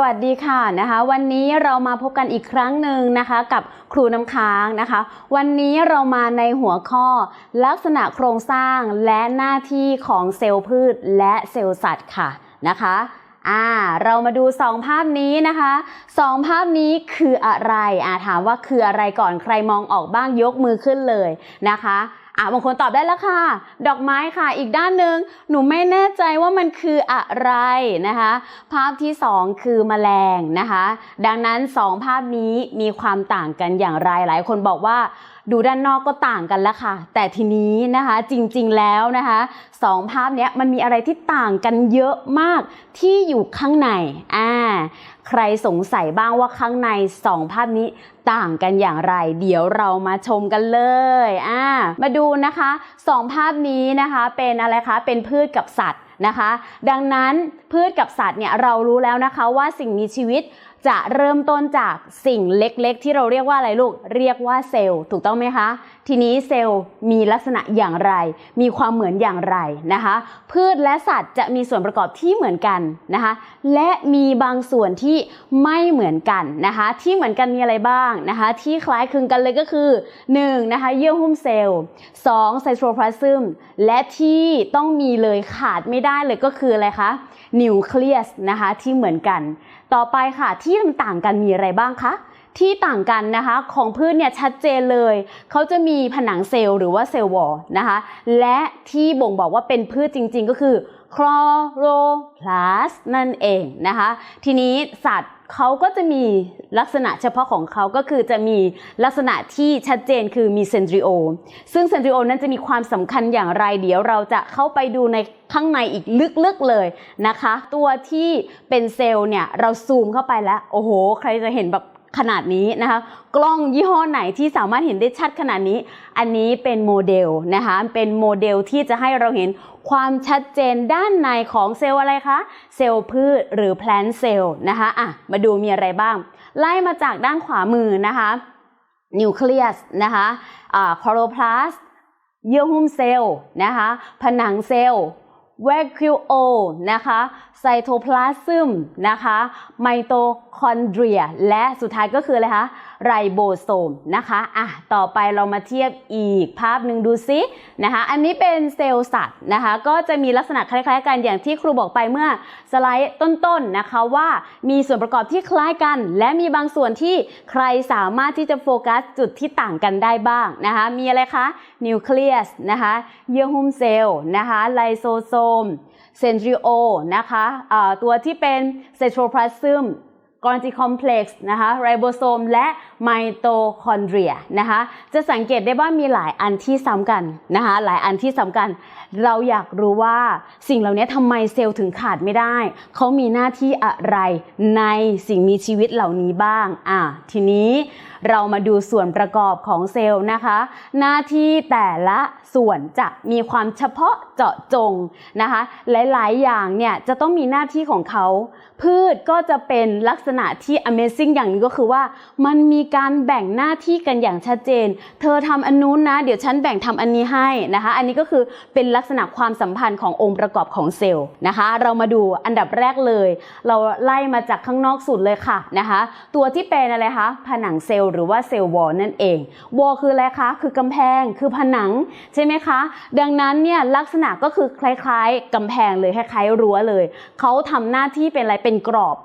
สวัสดีค่ะนะคะ วันนี้เรามาพบกันอีกครั้งหนึ่งนะคะกับครูน้ำค้างนะคะ วันนี้เรามาในหัวข้อ ลักษณะโครงสร้างและหน้าที่ของเซลล์พืชและเซลล์สัตว์ค่ะนะคะอ่าเรามาดูสองภาพนี้นะคะสองภาพนี้คืออะไรอ่าถามว่าคืออะไรก่อนใครมองออกบ้างยกมือขึ้นเลยนะคะ อะบางคนตอบได้แล้วค่ะ ดอกไม้ค่ะ อีกด้านหนึ่งหนูไม่แน่ใจว่ามันคืออะไรนะคะ ภาพที่ 2 คือแมลงนะคะ ดังนั้น 2 ภาพนี้มีความต่างกันอย่างไรหลายคนบอกว่าดูด้านนอกก็ต่างกันแล้วค่ะ แต่ทีนี้นะคะจริงๆแล้วนะคะสองภาพนี้มันมีอะไรที่ต่างกันเยอะมากที่อยู่ข้างในอ่า ใครสงสัยบ้างว่าข้างในสองภาพนี้ต่างกันอย่างไร เดี๋ยวเรามาชมกันเลยอ่ามาดูนะคะสองภาพนี้นะคะเป็นอะไรคะเป็นพืชกับสัตว์นะคะ ดังนั้นพืชกับสัตว์เนี่ยเรารู้แล้วนะคะว่าสิ่งมีชีวิต จะเริ่มต้นจากสิ่งเล็กๆ ที่เราเรียกว่าอะไรลูก เรียกว่าเซลล์ถูกต้องไหมคะ ทีนี้เซลล์มีลักษณะอย่างไร มีความเหมือนอย่างไรนะคะ พืชและสัตว์จะมีส่วนประกอบที่เหมือนกันนะคะ และมีบางส่วนที่ไม่เหมือนกันนะคะ ที่เหมือนกันมีอะไรบ้างนะคะ ที่คล้ายคลึงกันเลยก็คือ1นะคะเยื่อหุ้มเซลล์2ไซโตรพลาซึมและที่ต้องมีเลยขาดไม่ได้เลยก็คืออะไรคะนิวเคลียสนะคะที่เหมือนกัน ต่อไปค่ะที่ต่างกันมีอะไรบ้างคะที่ต่างกันนะคะของพืชเนี่ยชัดเจนเลย เขาจะมีผนังเซลล์หรือว่าเซลล์วอลนะคะ และที่บ่งบอกว่าเป็นพืชจริง ๆ ก็คือคลอโรพลาสนั่นเองนะคะ ทีนี้สัตว์ เขาก็จะมีลักษณะเฉพาะของเขาก็คือจะมีลักษณะที่ชัดเจนคือมีเซนทริโอ ซึ่งเซนทริโอนั้นจะมีความสำคัญอย่างไรเดี๋ยวเราจะเข้าไปดูในข้างในอีกลึกๆเลยนะคะ ตัวที่เป็นเซลล์เนี่ยเราซูมเข้าไปแล้ว โอ้โห ใครจะเห็นแบบ ขนาดนี้นะคะ กล้องยี่ห้อไหนที่สามารถเห็นได้ชัดขนาดนี้ อันนี้เป็นโมเดลนะคะ เป็นโมเดลที่จะให้เราเห็นความชัดเจนด้านในของเซลล์อะไรคะ เซลล์พืชหรือ plant cell นะคะอะมาดูมีอะไรบ้าง ไล่มาจากด้านขวามือนะคะนิวเคลียสนะคะอ่าคลอโรพลาสเยื่อหุ้มเซลล์นะคะ ผนังเซลล์ แวคิวโอนะคะไซโทพลาซึมนะคะไมโตคอนเดรีย และสุดท้ายก็คืออะไรคะ ไรโบโซมนะคะอะต่อไปเรามาเทียบอีกภาพหนึ่งดูซินะคะอันนี้เป็นเซลล์สัตว์นะคะก็จะมีลักษณะคล้ายๆ กันอย่างที่ครูบอกไปเมื่อสไลด์ต้นๆนนะคะว่ามีส่วนประกอบที่คล้ายกัน และมีบางส่วนที่ใครสามารถที่จะโฟกัสจุดที่ต่างกันได้บ้างนะคะมีอะไรคะนิวเคลียสนะคะเยื่อหุ้มเซลล์นะคะไลโซโซมเซนทริโอนะคะะตัวที่เป็นเซโทรพลาซึม กรจิคอมเพล็กซ์นะคะไรโบโซมและไมโตคอนเดรียนะคะจะสังเกตได้ว่ามีหลายอันที่ซ้ำกันนะคะหลายอันที่ซ้ำกัน เราอยากรู้ว่าสิ่งเหล่านี้ทำไมเซลล์ถึงขาดไม่ได้ เขามีหน้าที่อะไรในสิ่งมีชีวิตเหล่านี้บ้างอะทีนี้เรามาดูส่วนประกอบของเซลล์นะคะ หน้าที่แต่ละส่วนจะมีความเฉพาะเจาะจงนะคะ หลาย ๆ อย่างเนี่ยจะต้องมีหน้าที่ของเขา พืชก็จะเป็นลักษณะที่ Amazing อย่างนึงก็คือว่า มันมีการแบ่งหน้าที่กันอย่างชัดเจน เธอทำอันนู้นนะ เดี๋ยวฉันแบ่งทำอันนี้ให้นะคะ อันนี้ก็คือเป็นลักษณะความสัมพันธ์ขององค์ประกอบของเซลล์นะคะ เรามาดูอันดับแรกเลย เราไล่มาจากข้างนอกสุดเลยค่ะนะคะ ตัวที่เป็นอะไรคะผนังเซลล์หรือว่าเซลล์วอลนั่นเองวอลคืออะไรคะคือกำแพงคือผนังใช่ไหมคะดังนั้นเนี่ยลักษณะก็คือคล้ายๆกำแพงเลยคล้ายๆรั้วเลยเขาทำหน้าที่เป็นอะไรเป็นกรอบ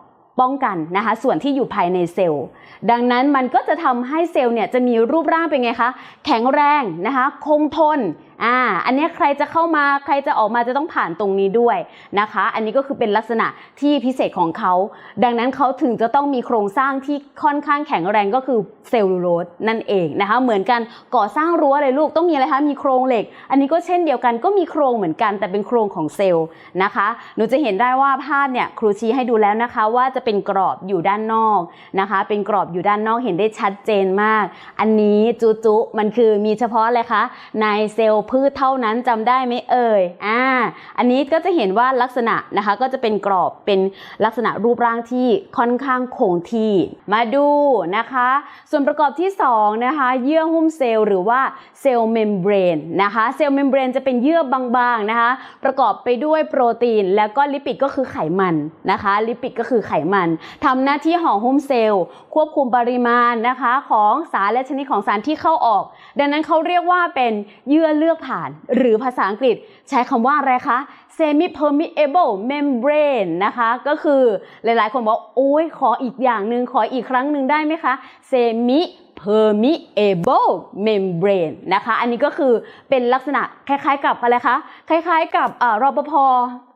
ป้องกันนะคะส่วนที่อยู่ภายในเซลล์ ดังนั้นมันก็จะทำให้เซลล์เนี่ยจะมีรูปร่างเป็นไงคะแข็งแรงนะคะคงทนอ่าอันนี้ใครจะเข้ามาใครจะออกมาจะต้องผ่านตรงนี้ด้วยนะคะ อันนี้ก็คือเป็นลักษณะที่พิเศษของเขา ดังนั้นเขาถึงจะต้องมีโครงสร้างที่ค่อนข้างแข็งแรงก็คือเซลลูโลสนั่นเองนะคะ เหมือนกันก่อสร้างรั้วเลยลูกต้องมีอะไรคะมีโครงเหล็ก อันนี้ก็เช่นเดียวกันก็มีโครงเหมือนกัน แต่เป็นโครงของเซลล์นะคะหนูจะเห็นได้ว่าภาพเนี่ยครูชี้ให้ดูแล้วนะคะ ว่าจะเป็นกรอบอยู่ด้านนอกนะคะ เป็นกรอบอยู่ด้านนอกเห็นได้ชัดเจนมาก อันนี้จุจุมันคือมีเฉพาะอะไรคะในเซลล์ล์พืชเท่านั้นจำได้ไหมเอ่ยอ่าอันนี้ก็จะเห็นว่าลักษณะนะคะก็จะเป็นกรอบเป็นลักษณะรูปร่างที่ค่อนข้างคงที่มาดูนะคะ ส่วนประกอบที่สองนะคะเยื่อหุ้มเซลล์หรือว่าเซลล์เมมเบรนนะคะเซลล์เมมเบรนจะเป็นเยื่อบางๆนะคะประกอบไปด้วยโปรตีน แล้วก็ลิปิดก็คือไขมันนะคะ ลิปิดก็คือไขมันทำหน้าที่ห่อหุ้มเซลล์ ควบคุมปริมาณนะคะของสารและชนิดของสารที่เข้าออก ดังนั้นเขาเรียกว่าเป็นเยื่อเลือกผ่าน หรือภาษาอังกฤษใช้คำว่าอะไรคะ semi permeable membrane นะคะ ก็คือหลายๆ คนบอกโอ้ยขออีกอย่างหนึ่งขออีกครั้งหนึ่งได้ไหมคะ semi permeable membrane นะคะ อันนี้ก็คือเป็นลักษณะคล้ายๆกับอะไรคะ คล้ายๆกับอ่ารปภ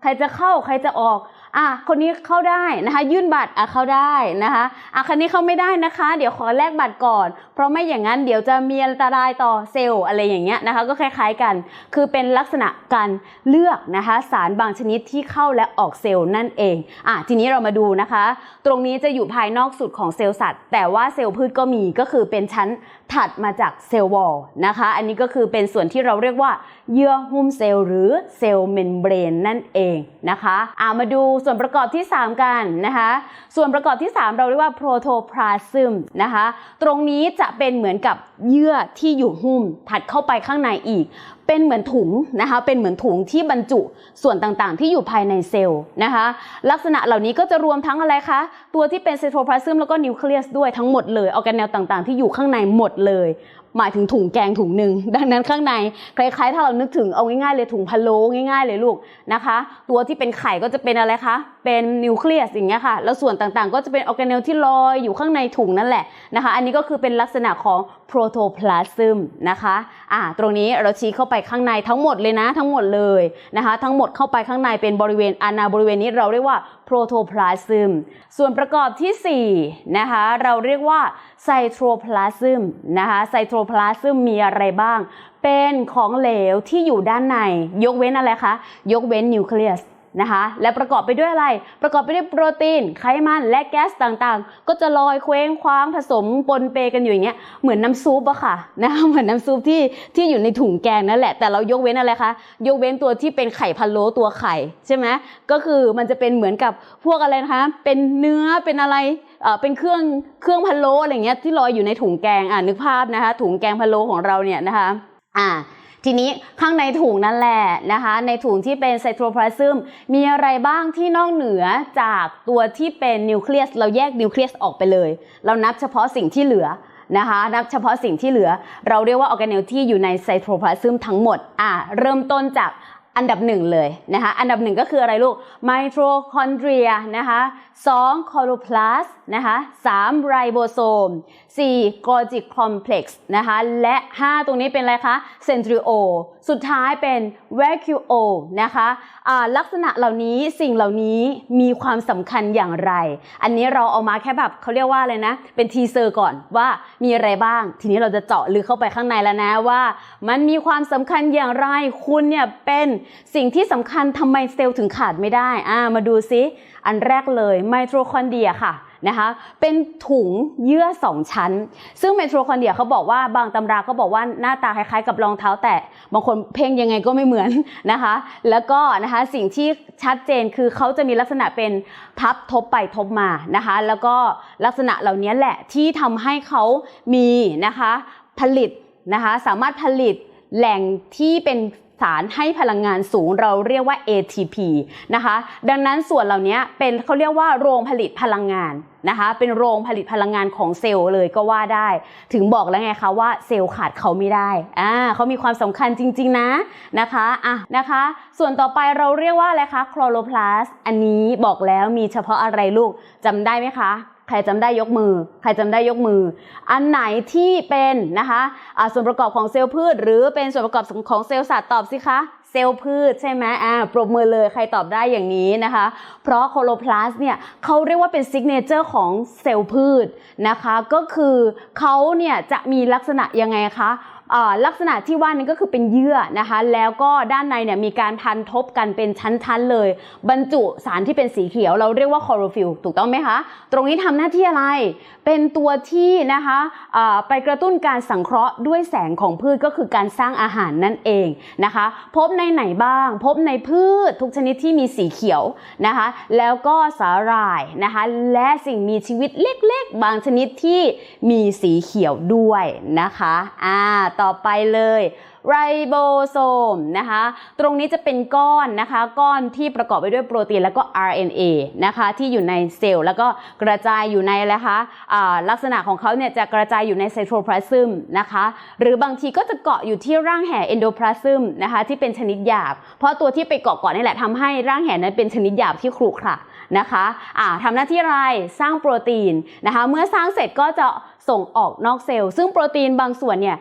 ใครจะเข้าใครจะออก อะคนนี้เข้าได้นะคะ ยื่นบัตรอะเข้าได้นะคะอะคนนี้เข้าไม่ได้นะคะ เดี๋ยวขอแลกบัตรก่อน เพราะไม่อย่างนั้นเดี๋ยวจะมีอันตรายต่อเซลล์อะไรอย่างเงี้ยนะคะ ก็คล้ายๆกัน คือเป็นลักษณะการเลือกนะคะ สารบางชนิดที่เข้าและออกเซลล์นั่นเองอะทีนี้เรามาดูนะคะ ตรงนี้จะอยู่ภายนอกสุดของเซลล์สัตว์ แต่ว่าเซลล์พืชก็มีก็คือเป็นชั้นถัดมาจากเซลล์วอลนะคะ อันนี้ก็คือเป็นส่วนที่เราเรียกว่าเยื่อหุ้มเซลล์หรือเซลล์เมมเบรนนั่นเองนะคะอ่ามาดูส่วนประกอบที่ 3 กันนะคะ ส่วนประกอบที่ 3 เราเรียกว่าโปรโตพลาซึมนะคะ ตรงนี้จะเป็นเหมือนกับเยื่อที่อยู่หุ้มถัดเข้าไปข้างในอีก เป็นเหมือนถุงนะคะ เป็นเหมือนถุงที่บรรจุส่วนต่างๆ ที่อยู่ภายในเซลล์นะคะ ลักษณะเหล่านี้ก็จะรวมทั้งอะไรคะ ตัวที่เป็นไซโทพลาซึมแล้วก็นิวเคลียสด้วยทั้งหมดเลยออแกเนลต่างๆ ที่อยู่ข้างในหมดเลย หมายถึงถุงแกงถุงหนึ่งดังนั้นข้างในคล้ายๆ ถ้าเรานึกถึงเอาง่ายๆเลยถุงพะโล้ง่าย ๆ เลยลูกนะคะ ตัวที่เป็นไข่ก็จะเป็นอะไรคะ เป็นนิวเคลียสอย่างเงี้ยค่ะ แล้วส่วนต่างๆ ก็จะเป็นออร์แกเนลที่ลอยอยู่ข้างในถุงนั่นแหละนะคะ อันนี้ก็คือเป็นลักษณะของโปรโตพลาซึมนะคะอ่าตรงนี้เราชี้เข้าไปข้างในทั้งหมดเลยนะทั้งหมดเลยนะคะ ทั้งหมดเข้าไปข้างในเป็นบริเวณอาณาบริเวณนี้เราเรียกว่าโปรโตพลาซึมส่วนประกอบที่4นะคะเราเรียกว่าไซโทพลาซึมนะคะไซโทพลาซึมมีอะไรบ้าง เป็นของเหลวที่อยู่ด้านใน ยกเว้นอะไรคะ ยกเว้นนิวเคลียส นะคะและประกอบไปด้วยอะไร ประกอบไปด้วยโปรตีน ไขมันและแก๊สต่างๆ ก็จะลอยเคว้งคว้างผสมปนเปกันอยู่อย่างเงี้ยเหมือนน้ำซุปอะค่ะนะคะเหมือนน้ำซุปที่ที่อยู่ในถุงแกงนั่นแหละแต่เรายกเว้นอะไรคะยกเว้นตัวที่เป็นไข่พะโล้ตัวไข่ใช่ไหมก็คือมันจะเป็นเหมือนกับพวกอะไรนะคะเป็นเนื้อเป็นอะไรเอ่อเป็นเครื่องเครื่องพะโล้อะไรเงี้ยที่ลอยอยู่ในถุงแกงอ่านึกภาพนะคะถุงแกงพะโล้ของเราเนี่ยนะคะอ่า ทีนี้ข้างในถุงนั่นแหละนะคะ ในถุงที่เป็นไซโทพลาซึมมีอะไรบ้างที่นอกเหนือจากตัวที่เป็นนิวเคลียส เราแยกนิวเคลียสออกไปเลย เรานับเฉพาะสิ่งที่เหลือนะคะนับเฉพาะสิ่งที่เหลือ เราเรียกว่าออร์แกเนลที่อยู่ในไซโทพลาซึมทั้งหมดอ่าเริ่มต้นจาก อันดับหนึ่งเลยนะคะอันดับหนึ่งก็คืออะไรลูกไมโทคอนเดรียนะคะสองคลอโรพลาสนะคะสามไรโบโซมสี่กอจิคอมเพล็กซ์นะคะและห้าตรงนี้เป็นอะไรคะเซนทริโอสุดท้ายเป็นแวคิวโอนะคะอ่าลักษณะเหล่านี้สิ่งเหล่านี้มีความสำคัญอย่างไร อันนี้เราเอามาแค่แบบเขาเรียกว่าอะไรนะ เป็นทีเซอร์ก่อนว่ามีอะไรบ้าง ทีนี้เราจะเจาะลึกเข้าไปข้างในแล้วนะว่า มันมีความสำคัญอย่างไรคุณเนี่ยเป็นสิ่งที่สำคัญทำไมเซลล์ถึงขาดไม่ได้อ่ามาดูซิ อันแรกเลยไมโทคอนเดรียค่ะนะคะเป็นถุงเยื่อสองชั้น ซึ่งไมโทคอนเดรียเขาบอกว่าบางตำราก็บอกว่าหน้าตาคล้ายๆ กับรองเท้าแตะบางคนเพ่งยังไงก็ไม่เหมือนนะคะ แล้วก็นะคะสิ่งที่ชัดเจนคือเขาจะมีลักษณะเป็นพับทบไปทบมานะคะ แล้วก็ลักษณะเหล่านี้แหละที่ทำให้เขามีนะคะผลิตนะคะสามารถผลิตแหล่งที่เป็น สารให้พลังงานสูงเราเรียกว่า ATP นะคะ ดังนั้นส่วนเหล่านี้เป็นเขาเรียกว่าโรงผลิตพลังงานนะคะเป็นโรงผลิตพลังงานของเซลล์เลยก็ว่าได้ ถึงบอกแล้วไงคะว่าเซลล์ขาดเขาไม่ได้อ่าเขามีความสำคัญจริง ๆ นะนะคะอะนะคะ ส่วนต่อไปเราเรียกว่าอะไรคะโครโลพลาส อันนี้บอกแล้วมีเฉพาะอะไรลูกจำได้ไหมคะ ใครจำได้ยกมือ ใครจำได้ยกมือ อันไหนที่เป็นนะคะอ่าส่วนประกอบของเซลล์พืช หรือเป็นส่วนประกอบของเซลล์สัตว์ตอบสิคะเซลล์พืชใช่ไหมอ่าปรบมือเลยใครตอบได้อย่างนี้นะคะ เพราะโคโลพลาสเนี่ยเขาเรียกว่าเป็นซิกเนเจอร์ของเซลล์พืชนะคะ ก็คือเขาเนี่ยจะมีลักษณะยังไงคะ ลักษณะที่ว่านี้ก็คือเป็นเยื่อนะคะ แล้วก็ด้านในเนี่ยมีการพันทบกันเป็นชั้นๆเลย บรรจุสารที่เป็นสีเขียว เราเรียกว่าคลอโรฟิลถูกต้องไหมคะ ตรงนี้ทำหน้าที่อะไร เป็นตัวที่นะคะไปกระตุ้นการสังเคราะห์ด้วยแสงของพืชก็คือการสร้างอาหารนั่นเองนะคะ พบในไหนบ้าง พบในพืชทุกชนิดที่มีสีเขียวนะคะ แล้วก็สาหร่ายนะคะ และสิ่งมีชีวิตเล็กๆ บางชนิดที่มีสีเขียวด้วยนะคะอ่าต่อไปเลยไรโบโซมนะคะ ตรงนี้จะเป็นก้อนนะคะ ก้อนที่ประกอบไปด้วยโปรตีนแล้วก็ RNA นะคะ ที่อยู่ในเซลล์แล้วก็กระจายอยู่ในอะคะอ่าลักษณะของเขาเนี่ยจะกระจายอยู่ในไซโทพลาซึมนะคะ หรือบางทีก็จะเกาะอยู่ที่ร่างแห่เอนโดพลาซึมนะคะ ที่เป็นชนิดหยาบ เพราะตัวที่ไปเกาะก่อนนี่แหละทำให้ร่างแห่นั้นเป็นชนิดหยาบที่ครุขระนะคะอ่าทำหน้าที่อะไรสร้างโปรตีนนะคะ เมื่อสร้างเสร็จก็จะ ส่งออกนอกเซลล์ ซึ่งโปรตีนบางส่วนเนี่ย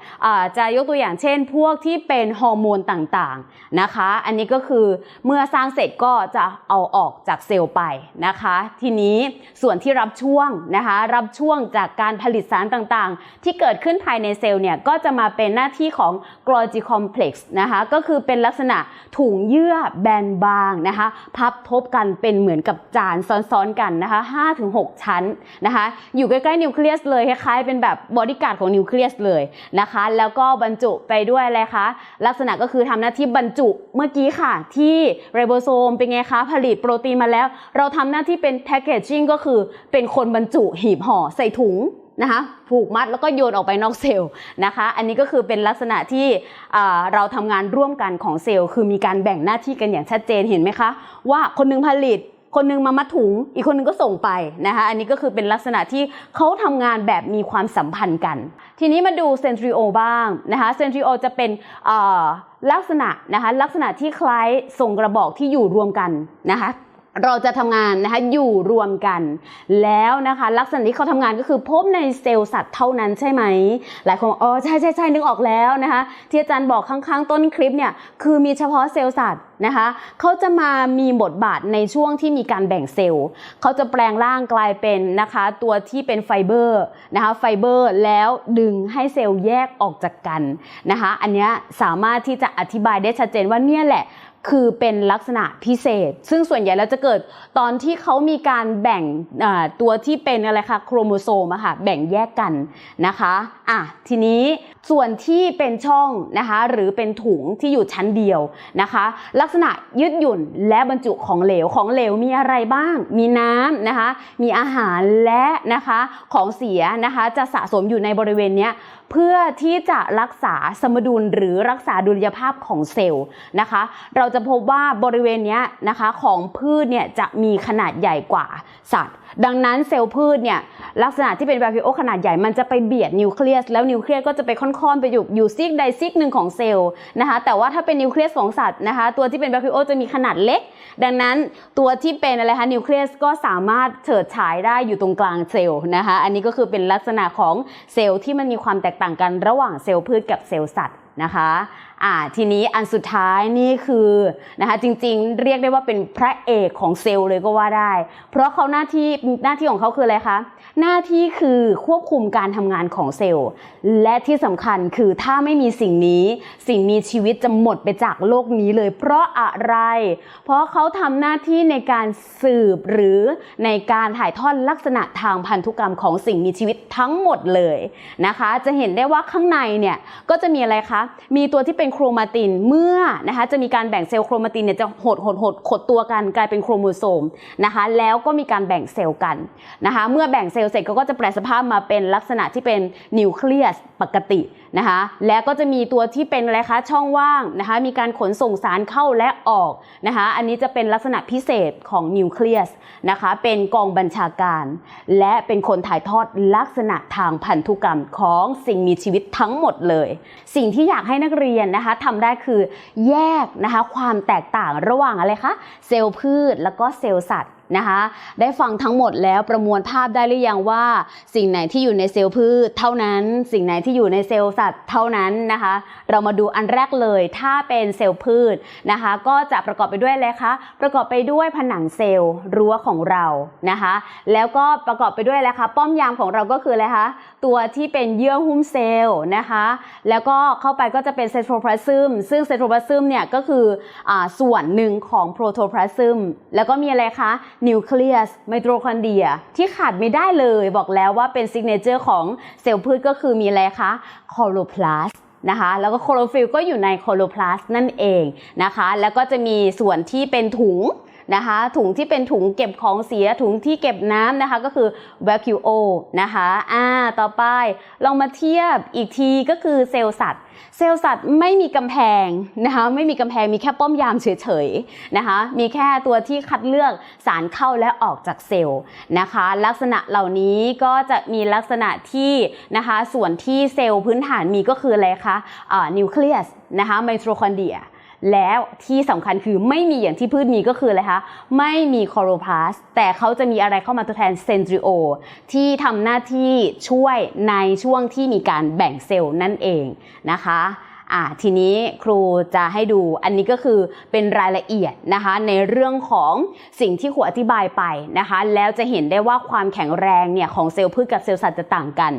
จะยกตัวอย่างเช่น พวกที่เป็นฮอร์โมนต่างๆนะคะ อันนี้ก็คือเมื่อสร้างเสร็จก็จะเอาออกจากเซลล์ไปนะคะ ทีนี้ส่วนที่รับช่วงนะคะรับช่วงจากการผลิตสารต่างๆ ที่เกิดขึ้นภายในเซลล์เนี่ยก็จะมาเป็นหน้าที่ของ Golgi complex นะคะก็คือเป็นลักษณะถุงเยื่อแบนบางนะคะพับทบกันเป็นเหมือนกับจานซ้อนๆกันนะคะ5-6 ชั้นนะคะอยู่ใกล้ๆนิวเคลียสเลยคล้ายๆเป็นแบบบอดี้การ์ดของนิวเคลียสเลยนะคะ แล้วก็บรรจุไปด้วยอะไรคะลักษณะก็คือทำหน้าที่บรรจุเมื่อกี้ค่ะ ที่ไรโบโซมเป็นไงคะ ผลิตโปรตีนมาแล้ว เราทำหน้าที่เป็นแพ c เกจจิ้งก็คือเป็นคนบรรจุหีบห่อใส่ถุงนะคะผูกมัดแล้วก็โยนออกไปนอกเซลล์นะคะ อันนี้ก็คือเป็นลักษณะที่เราทำงานร่วมกันของเซลล์ คือมีการแบ่งหน้าที่กันอย่างชัดเจนเห็นไหมคะ ว่าคนหนึงผลิต คนหนึงมามัดถุง อีกคนหนึงก็ส่งไปนะคะ อันนี้ก็คือเป็นลักษณะที่เขาทำงานแบบมีความสัมพันธ์กัน ทีนี้มาดูเซนทริโอบ้างนะคะเซนทริโอจะเป็นลักษณะนะคะลักษณะที่คล้ายส่งกระบอกที่อยู่รวมกันนะคะ เราจะทำงานนะคะอยู่รวมกัน แล้วนะคะลักษณะที่เขาทำงานก็คือพบในเซลล์สัตว์เท่านั้นใช่ไหม หลายคนบอกอ๋อใช่ใช่ใช่นึกออกแล้วนะคะที่อาจารย์บอกข้างๆ ต้นคลิปเนี่ยคือมีเฉพาะเซลล์สัตว์นะคะเขาจะมามีบทบาทในช่วงที่มีการแบ่งเซลล์เขาจะแปลงร่างกลายเป็นนะคะตัวที่เป็นไฟเบอร์นะคะไฟเบอร์แล้วดึงให้เซลล์แยกออกจากกันนะคะอันนี้สามารถที่จะอธิบายได้ชัดเจนว่าเนี่ยแหละ คือเป็นลักษณะพิเศษ ซึ่งส่วนใหญ่แล้วจะเกิดตอนที่เขามีการแบ่งตัวที่เป็นอะไรคะโครโมโซมอะค่ะแบ่งแยกกันนะคะอะทีนี้ส่วนที่เป็นช่องนะคะหรือเป็นถุงที่อยู่ชั้นเดียวนะคะ ลักษณะยืดหยุ่นและบรรจุของเหลวของเหลวมีอะไรบ้าง มีน้ำนะคะ มีอาหารและนะคะของเสียนะคะจะสะสมอยู่ในบริเวณเนี้ย เพื่อที่จะรักษาสมดุลหรือรักษาดุลยภาพของเซลล์นะคะ เราจะพบว่าบริเวณนี้นะคะของพืชเนี่ยจะมีขนาดใหญ่กว่าสัตว์ ดังนั้นเซลล์พืชเนี่ยลักษณะที่เป็นแบคทีโอขนาดใหญ่มันจะไปเบียดนิวเคลียสแล้วนิวเคลียสก็จะไปค่อนๆไปอยู่อยู่ซีกใดซีกหนึ่งของเซลล์นะคะแต่ว่าถ้าเป็นนิวเคลียสของสัตว์นะคะตัวที่เป็นแบคทีโอจะมีขนาดเล็ก ดังนั้นตัวที่เป็นอะไรคะนิวเคลียสก็สามารถเฉิดฉายได้อยู่ตรงกลางเซลล์นะคะอันนี้ก็คือเป็นลักษณะของเซลล์ที่มันมีความแตกต่างกันระหว่างเซลล์พืชกับเซลล์สัตว์ นะคะอ่าทีนี้อันสุดท้ายนี่คือนะคะจริงๆ เรียกได้ว่าเป็นพระเอกของเซลล์เลยก็ว่าได้ เพราะเขาหน้าที่หน้าที่ของเขาคืออะไรคะหน้าที่คือควบคุมการทำงานของเซลล์ และที่สำคัญคือถ้าไม่มีสิ่งนี้ สิ่งมีชีวิตจะหมดไปจากโลกนี้เลย เพราะอะไร เพราะเขาทำหน้าที่ในการสืบหรือในการถ่ายทอดลักษณะทางพันธุกรรมของสิ่งมีชีวิตทั้งหมดเลยนะคะ จะเห็นได้ว่าข้างในเนี่ยก็จะมีอะไรคะมีตัวที่เป็นโครมาตินเมื่อนะคะจะมีการแบ่งเซลล์โครมาตินเนี่ยจะหดหดหดขดตัวกันกลายเป็นโครโมโซมนะคะแล้วก็มีการแบ่งเซลล์กันนะคะเมื่อแบ่งเซลล์เสร็จก็จะแปลสภาพมาเป็นลักษณะที่เป็นนิวเคลียสปกตินะคะแล้วก็จะมีตัวที่เป็นอะไรคะช่องว่างนะคะมีการขนส่งสารเข้าและออกนะคะอันนี้จะเป็นลักษณะพิเศษของนิวเคลียสนะคะเป็นกองบัญชาการ และเป็นคนถ่ายทอดลักษณะทางพันธุกรรมของสิ่งมีชีวิตทั้งหมดเลย สิ่งที่อยากากให้นักเรียนนะคะทำได้คือแยกนะคะความแตกต่างระหว่างอะไรคะเซลล์พืชแล้วก็เซลล์สัตว์นะคะได้ฟังทั้งหมดแล้วประมวลภาพได้หรือยังว่า สิ่งไหนที่อยู่ในเซลล์พืช เท่านั้น สิ่งไหนที่อยู่ในเซลล์สัตว์เท่านั้นนะคะ เรามาดูอันแรกเลย ถ้าเป็นเซลล์พืชนะคะ ก็จะประกอบไปด้วยอะไรคะประกอบไปด้วยผนังเซลล์รั้วของเรานะคะ แล้วก็ประกอบไปด้วยอะไรคะป้อมยามของเราก็คืออะไรคะตัวที่เป็นเยื่อหุ้มเซลล์นะคะ แล้วก็เข้าไปก็จะเป็นไซโทพลาซึมซึ่งไซโทพลาซึมเนี่ยก็คืออส่วนหนึ่งของโปรโตพลาซึมแล้วก็มีอะไรคะนิวเคลียสไมโทคอนเดรียที่ขาดไม่ได้เลยบอกแล้วว่าเป็นซิกเนเจอร์ของเซลล์พืชก็คือมีอะไรคะคลอโลพลาสนะคะแล้วก็โคโรฟิลก็อยู่ในโคโลพลาสนั่นเองนะคะ แล้วก็จะมีส่วนที่เป็นถุง นะคะ ถุงที่เป็นถุงเก็บของเสียถุงที่เก็บน้ำนะคะก็คือ vacuo นะคะอ่าต่อไปลองมาเทียบอีกทีก็คือเซลล์สัตว์ เซลล์สัตว์ไม่มีกำแพงนะคะไม่มีกำแพงมีแค่ป้อมยามเฉยๆนะคะมีแค่ตัวที่คัดเลือกสารเข้าและออกจากเซลล์นะคะ ลักษณะเหล่านี้ก็จะมีลักษณะที่นะคะส่วนที่เซลล์พื้นฐานมีก็คืออะไรคะนิวเคลียสนะคะไมโทคอนเดรีย แล้วที่สำคัญคือไม่มีอย่างที่พืชมีก็คืออะไรคะ ไม่มีคอโรพลาสแต่เขาจะมีอะไรเข้ามาทดแทนเซนทริโอที่ทำหน้าที่ช่วยในช่วงที่มีการแบ่งเซลล์นั่นเองนะคะ อ่าทีนี้ครูจะให้ดูอันนี้ก็คือเป็นรายละเอียดนะคะ ในเรื่องของสิ่งที่ครูอธิบายไปนะคะ แล้วจะเห็นได้ว่าความแข็งแรงเนี่ยของเซลล์พืชกับเซลล์สัตว์จะต่างกัน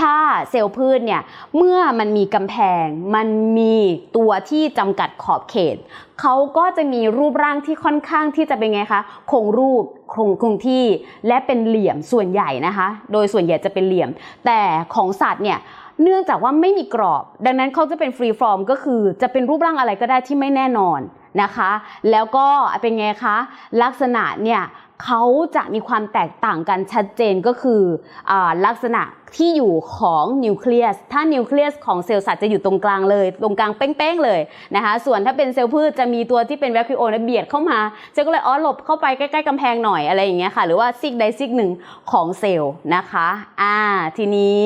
ถ้าเซลล์พืชเนี่ยเมื่อมันมีกำแพง มันมีตัวที่จำกัดขอบเขตเขาก็จะมีรูปร่างที่ค่อนข้างที่จะเป็นไงคะคงรูปคงคงที่และเป็นเหลี่ยมส่วนใหญ่นะคะ โดยส่วนใหญ่จะเป็นเหลี่ยม แต่ของสัตว์เนี่ย เนื่องจากว่าไม่มีกรอบ ดังนั้นเขาจะเป็นฟรีฟอร์มก็คือจะเป็นรูปร่างอะไรก็ได้ที่ไม่แน่นอนนะคะ แล้วก็เป็นไงคะลักษณะเนี่ยเขาจะมีความแตกต่างกันชัดเจนก็คืออลักษณะที่อยู่ของนิวเคลียส ถ้านิวเคลียสของเซลล์สัตว์จะอยู่ตรงกลางเลย ตรงกลางเป้งๆเลยนะคะ ส่วนถ้าเป็นเซลล์พืชจะมีตัวที่เป็นแวคคิโอนะเบียดเข้ามาเจ๊ก็เลยอ๋อหลบเข้าไปใกล้ๆกำแพงหน่อยอะไรอย่างเงี้ยค่ะ หรือว่าซิกใดซิกหนึ่งของเซลล์นะคะ อ่า ทีนี้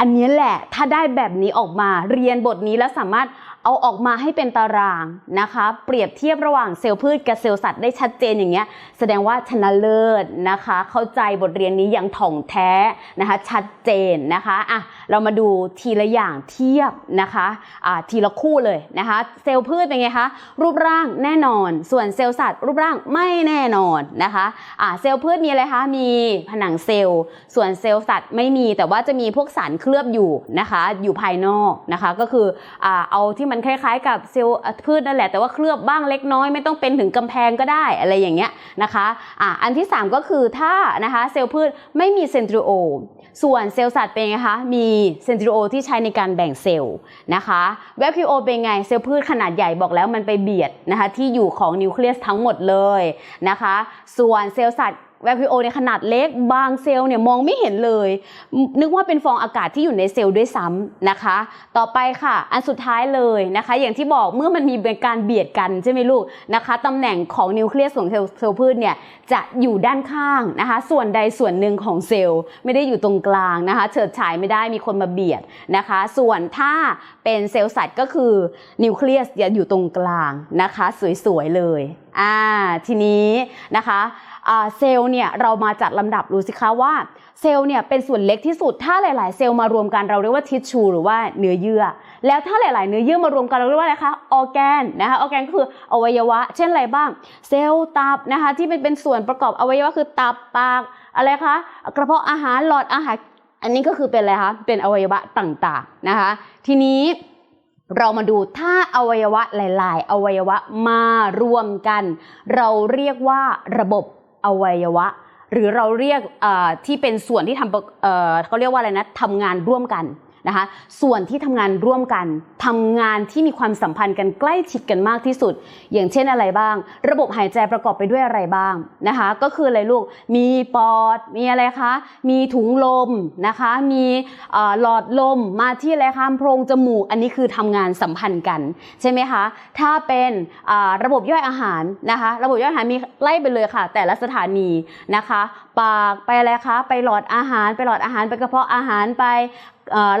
อันนี้แหละถ้าได้แบบนี้ออกมาเรียนบทนี้แล้วสามารถ เอาออกมาให้เป็นตารางนะคะ เปรียบเทียบระหว่างเซลล์พืชกับเซลล์สัตว์ได้ชัดเจนอย่างเงี้ยแสดงว่าชนะเลิศนะคะ เข้าใจบทเรียนนี้อย่างถ่องแท้นะคะ ชัดเจนนะคะอะเรามาดูทีละอย่างเทียบนะคะอะทีละคู่เลยนะคะ เซลล์พืชเป็นไงคะรูปร่างแน่นอน ส่วนเซลล์สัตว์ รูปร่างไม่แน่นอนนะคะอะเซลล์พืชมีอะไรคะมีผนังเซลล์ ส่วนเซลล์สัตว์ไม่มีแต่ว่าจะมีพวกสารเคลือบอยู่นะคะ อยู่ภายนอกนะคะ ก็คืออ่าเอาที่มันคล้ายๆ กับเซลล์พืชนั่นแหละ แต่ว่าเคลือบบ้างเล็กน้อยไม่ต้องเป็นถึงกำแพงก็ได้อะไรอย่างเงี้ยนะคะอ่าอันที่ 3 ก็คือถ้านะคะเซลล์พืชไม่มีเซนทริโอส่วนเซลล์สัตว์เป็นไงคะมีเซนทริโอที่ใช้ในการแบ่งเซลล์นะคะแวคิโอเป็นไงเซลล์พืชขนาดใหญ่บอกแล้วมันไปเบียดนะคะที่อยู่ของนิวเคลียสทั้งหมดเลยนะคะ ส่วนเซลล์สัตว์ แวคคิโอในขนาดเล็ก บางเซลล์เนี่ยมองไม่เห็นเลย นึกว่าเป็นฟองอากาศที่อยู่ในเซลล์ด้วยซ้ำนะคะ ต่อไปค่ะ อันสุดท้ายเลยนะคะ อย่างที่บอกเมื่อมันมีการเบียดกันใช่ไหมลูกนะคะตำแหน่งของนิวเคลียสของเซลล์พืชเนี่ยจะอยู่ด้านข้างนะคะ ส่วนใดส่วนหนึ่งของเซลล์ไม่ได้อยู่ตรงกลางนะคะ เฉิดฉายไม่ได้มีคนมาเบียดนะคะ ส่วนถ้าเป็นเซลล์สัตว์ก็คือนิวเคลียสจะอยู่ตรงกลางนะคะ สวยๆเลย อ่าทีนี้นะคะเซลล์เนี่ยเรามาจัดลำดับดูสิคะว่าเซลล์เนี่ยเป็นส่วนเล็กที่สุด ถ้าหลาย ๆ เซลล์มารวมกันเราเรียกว่าทิชชูหรือว่าเนื้อเยื่อ แล้วถ้าหลาย ๆ เนื้อเยื่อมารวมกันเราเรียกว่าอะไรคะ ออแกนนะคะออแกนก็คืออวัยวะ เช่นอะไรบ้าง เซลล์ตับนะคะที่เป็นเป็นส่วนประกอบอวัยวะคือตับปากอะไรคะ กระเพาะอาหารหลอดอาหาร อันนี้ก็คือเป็นอะไรคะ เป็นอวัยวะต่าง ๆ นะคะ ทีนี้ เรามาดูถ้าอวัยวะหลาย ๆ อวัยวะมารวมกัน เราเรียกว่าระบบอวัยวะ หรือเราเรียกที่เป็นส่วนที่ทำเขาเรียกว่าอะไรนะทำงานร่วมกัน นะคะ ส่วนที่ทำงานร่วมกันทำงานที่มีความสัมพันธ์กันใกล้ชิดกันมากที่สุด อย่างเช่นอะไรบ้าง ระบบหายใจประกอบไปด้วยอะไรบ้างนะคะ ก็คืออะไรลูก มีปอด มีอะไรคะ มีถุงลมนะคะ มีหลอดลมมาที่อะไรคะโพรงจมูก อันนี้คือทำงานสัมพันธ์กันใช่ไหมคะ ถ้าเป็นระบบย่อยอาหารนะคะ ระบบย่อยอาหารมีไล่ไปเลยค่ะ แต่ละสถานีนะคะ ปากไปอะไรคะ ไปหลอดอาหาร ไปหลอดอาหาร ไปกระเพาะอาหาร ไป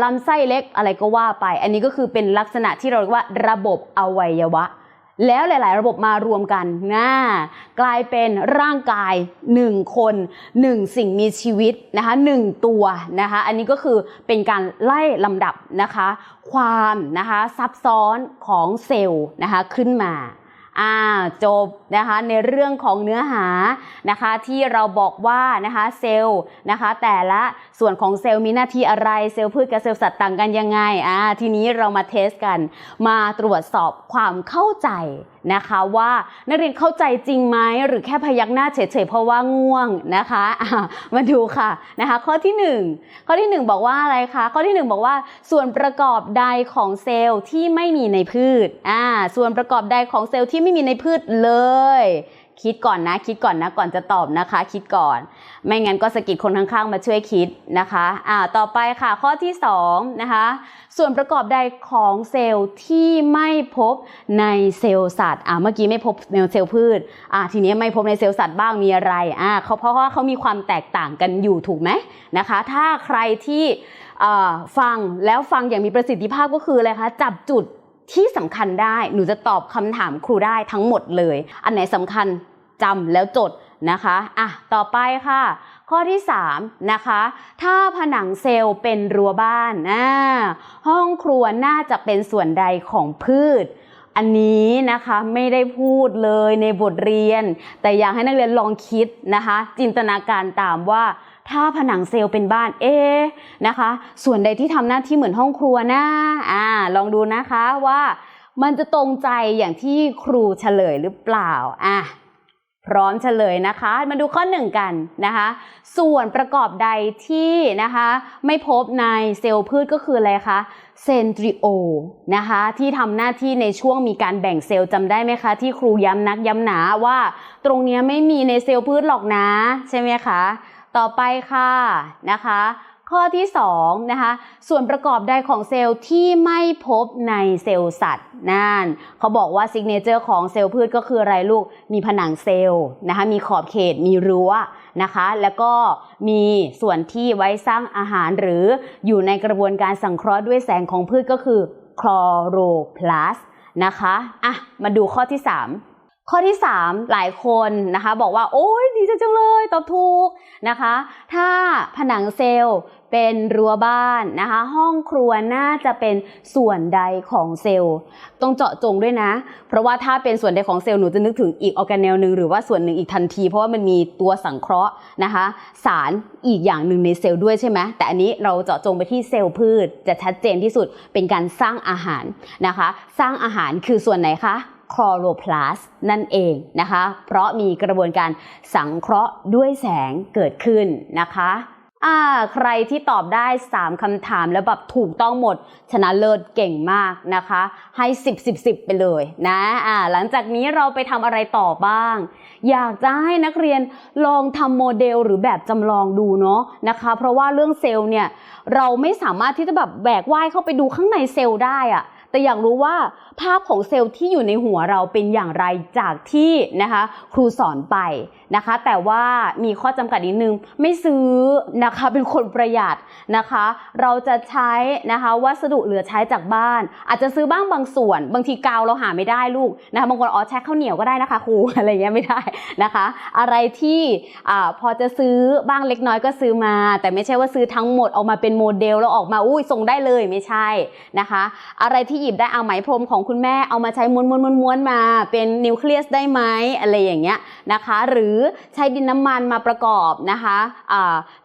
ลำไส้เล็กอะไรก็ว่าไป อันนี้ก็คือเป็นลักษณะที่เราเรียกว่าระบบอวัยวะ แล้วหลาย ๆ ระบบมารวมกันนะกลายเป็นร่างกาย 1 คน 1 สิ่งมีชีวิตนะคะ1ตัวนะคะอันนี้ก็คือเป็นการไล่ลำดับนะคะ ความนะคะซับซ้อนของเซลล์นะคะขึ้นมา อ่าจบนะคะในเรื่องของเนื้อหานะคะที่เราบอกว่านะคะเซลล์นะคะแต่ละส่วนของเซลล์มีหน้าที่อะไรเซลล์พืชกับเซลล์สัตว์ต่างกันยังไงอ่าทีนี้เรามาเทสกัน มาตรวจสอบความเข้าใจนะคะว่านักเรียนเข้าใจจริงไหมหรือแค่พยักหน้าเฉยๆเพราะว่าง่วงนะคะะมาดูค่ะนะคะข้อที่หนึ่งข้อที่หนึ่งบอกว่าอะไรคะข้อที่หนึ่งบอกว่าส่วนประกอบใดของเซลล์ที่ไม่มีในพืชอ่าส่วนประกอบใดของเซลล์ที่ไม่มีในพืชเลย คิดก่อนนะ คิดก่อนนะ ก่อนจะตอบนะคะ คิดก่อน ไม่งั้นก็สะกิดคนข้างๆ มาช่วยคิดนะคะอ่าต่อไปค่ะ ข้อที่สองนะคะ ส่วนประกอบใดของเซลล์ที่ไม่พบในเซลล์สัตว์อ่าเมื่อกี้ไม่พบในเซลล์พืชอ่าทีนี้ไม่พบในเซลล์สัตว์บ้างมีอะไรอ่าเขาเพราะว่าเขามีความแตกต่างกันอยู่ถูกไหมนะคะ ถ้าใครที่อ่าฟังแล้วฟังอย่างมีประสิทธิภาพก็คืออะไรคะจับจุด ที่สำคัญได้ หนูจะตอบคำถามครูได้ทั้งหมดเลย อันไหนสำคัญจำแล้วจดนะคะอะต่อไปค่ะ ข้อที่ 3 นะคะ ถ้าผนังเซลล์เป็นรั้วบ้านอ่าห้องครัวน่าจะเป็นส่วนใดของพืช อันนี้นะคะไม่ได้พูดเลยในบทเรียน แต่อยากให้นักเรียนลองคิดนะคะ จินตนาการตามว่า ถ้าผนังเซลล์เป็นบ้านเอ๊ะนะคะ ส่วนใดที่ทำหน้าที่เหมือนห้องครัวนะอ่าลองดูนะคะว่ามันจะตรงใจอย่างที่ครูเฉลยหรือเปล่าอะพร้อมเฉลยนะคะ มาดูข้อหนึ่งกันนะคะ ส่วนประกอบใดที่นะคะ ไม่พบในเซลล์พืชก็คืออะไรคะเซนทริโอนะคะ ที่ทำหน้าที่ในช่วงมีการแบ่งเซลล์จำได้ไหมคะ ที่ครูย้ำนักย้ำหนาว่า ตรงนี้ไม่มีในเซลล์พืชหรอกนะ ใช่ไหมคะ ต่อไปค่ะนะคะ ข้อที่2นะคะส่วนประกอบใดของเซลล์ที่ไม่พบในเซลล์สัตว์นั่นเขาบอกว่าซิกเนเจอร์ของเซลล์พืชก็คืออะไรลูกมีผนังเซลล์นะคะมีขอบเขตมีรั้วนะคะ แล้วก็มีส่วนที่ไว้สร้างอาหารหรืออยู่ในกระบวนการสังเคราะห์ด้วยแสงของพืชก็คือคลอโรพลาสนะคะอะมาดูข้อที่ 3 ข้อที่ 3 หลายคนนะคะ บอกว่า โอ้ยดีจังเลยตอบถูกนะคะ ถ้าผนังเซลล์เป็นรั้วบ้านนะคะ ห้องครัวน่าจะเป็นส่วนใดของเซลล์ต้องเจาะจงด้วยนะ เพราะว่าถ้าเป็นส่วนใดของเซลล์หนูจะนึกถึงอีกออแกเนลหนึ่งหรือว่าส่วนหนึ่งอีกทันที เพราะว่ามันมีตัวสังเคราะห์นะคะ สารอีกอย่างหนึ่งในเซลล์ด้วยใช่ไหมแต่อันนี้เราเจาะจงไปที่เซลล์พืช จะชัดเจนที่สุดเป็นการสร้างอาหารนะคะ สร้างอาหารคือส่วนไหนคะ คลอโรพลาสนั่นเองนะคะ เพราะมีกระบวนการสังเคราะห์ด้วยแสงเกิดขึ้นนะคะอ่าใครที่ตอบได้ 3คำถามแล้วแบบถูกต้องหมด ชนะเลิศเก่งมากนะคะ ให้ 10 10 10 ไปเลยนะอ่าหลังจากนี้เราไปทำอะไรต่อบ้าง อยากจะให้นักเรียนลองทำโมเดลหรือแบบจำลองดูเนาะนะคะ เพราะว่าเรื่องเซลล์เนี่ย เราไม่สามารถที่จะแบบแบกว่ายเข้าไปดูข้างในเซลล์ได้อะ แต่อยากรู้ว่าภาพของเซลล์ที่อยู่ในหัวเราเป็นอย่างไรจากที่นะคะครูสอนไปนะคะ แต่ว่ามีข้อจำกัดนิดนึงไม่ซื้อนะคะเป็นคนประหยัดนะคะ เราจะใช้นะคะวัสดุเหลือใช้จากบ้าน อาจจะซื้อบ้างบางส่วน บางทีกาวเราหาไม่ได้ลูกนะคะบางคนอ๋อใช้ข้าวเหนียวก็ได้นะคะครูอะไรเงี้ยไม่ได้นะคะ อะไรที่อพอจะซื้อบ้างเล็กน้อยก็ซื้อมา แต่ไม่ใช่ว่าซื้อทั้งหมดออกมาเป็นโมเดลแล้วออกมาอุ้ยส่งได้เลยไม่ใช่นะคะ อะไรที่ยิบได้เอาไหมพรมของคุณแม่เอามาใช้ม้วนม้วนม้วนม้วนมา เป็นนิวเคลียสได้ไหมอะไรอย่างเงี้ยนะคะ หรือใช้ดินน้ำมันมาประกอบนะคะ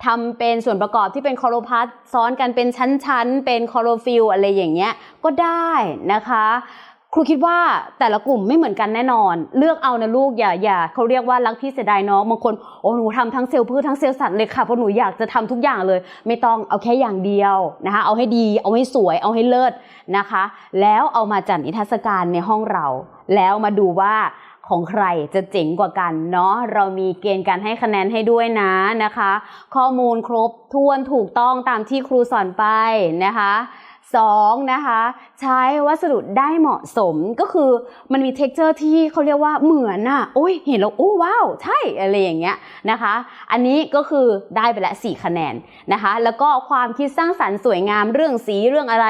ทำทำเป็นส่วนประกอบที่เป็นคลอโรพลาสซ้อนกันเป็นชั้นๆ เป็นคลอโรฟิลอะไรอย่างเงี้ยก็ได้นะคะ ครูคิดว่าแต่ละกลุ่มไม่เหมือนกันแน่นอน เลือกเอานะลูกอย่าอย่าเขาเรียกว่ารักพี่เสียดายน้องบางคนโอ้หนูทำทั้งเซลล์พืชทั้งเซลล์สัตว์เลยค่ะเพราะหนูอยากจะทำทุกอย่างเลย ไม่ต้องเอาแค่อย่างเดียวนะคะเอาให้ดีเอาให้สวยเอาให้เลิศนะคะ แล้วเอามาจัดนิทรรศการในห้องเรา แล้วมาดูว่าของใครจะเจ๋งกว่ากันเนาะเรามีเกณฑ์การให้คะแนนให้ด้วยนะนะคะ ข้อมูลครบถ้วนถูกต้องตามที่ครูสอนไปนะคะ สองนะคะใช้วัสดุได้เหมาะสมก็คือมันมี t e x t อร์ที่เขาเรียกว่าเหมือนน่ะโอ้ยเห็นแล้วโอ้ว้าว ใช่อะไรอย่างเงี้ยนะคะ อันนี้ก็คือได้ไปละ4คะแนนนะคะ แล้วก็ความคิดสร้างสรรค์สวยงามเรื่องสีเรื่องอะไร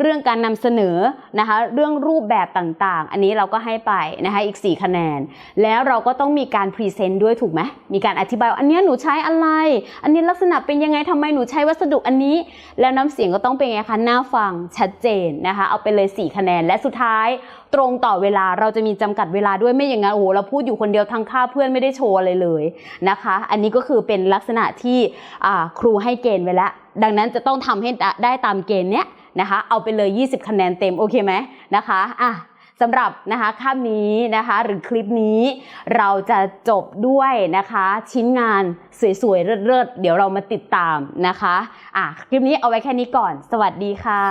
เรื่องการนำเสนอนะคะ เรื่องรูปแบบต่างๆ อันนี้เราก็ให้ไปนะคะอีก 4 คะแนน แล้วเราก็ต้องมีการพรีเซนต์ด้วยถูกไหมมีการอธิบายอันนี้หนูใช้อะไร อันนี้ลักษณะเป็นยังไงทำไมหนูใช้วัสดุอันนี้ แล้วน้ำเสียงก็ต้องเป็นไงคะหน่าฟังังชัดเจนนะคะ เอาไปเลย 4 คะแนน และสุดท้ายตรงต่อเวลาเราจะมีจำกัดเวลาด้วยไม่อย่างนั้นโอ้โหเราพูดอยู่คนเดียวทั้งค่าเพื่อนไม่ได้โชว์อะไรเลยนะคะ อันนี้ก็คือเป็นลักษณะที่ครูให้เกณฑ์ไว้แล้ว ดังนั้นจะต้องทำให้ได้ตามเกณฑ์เนี้ยนะคะ เอาไปเลย 20 คะแนนเต็มโอเคไหมนะคะอะ สำหรับนะคะคาบนี้นะคะหรือคลิปนี้เราจะจบด้วยนะคะชิ้นงานสวยๆเลิศๆเดี๋ยวเรามาติดตามนะคะอะคลิปนี้เอาไว้แค่นี้ก่อน สวัสดีค่ะ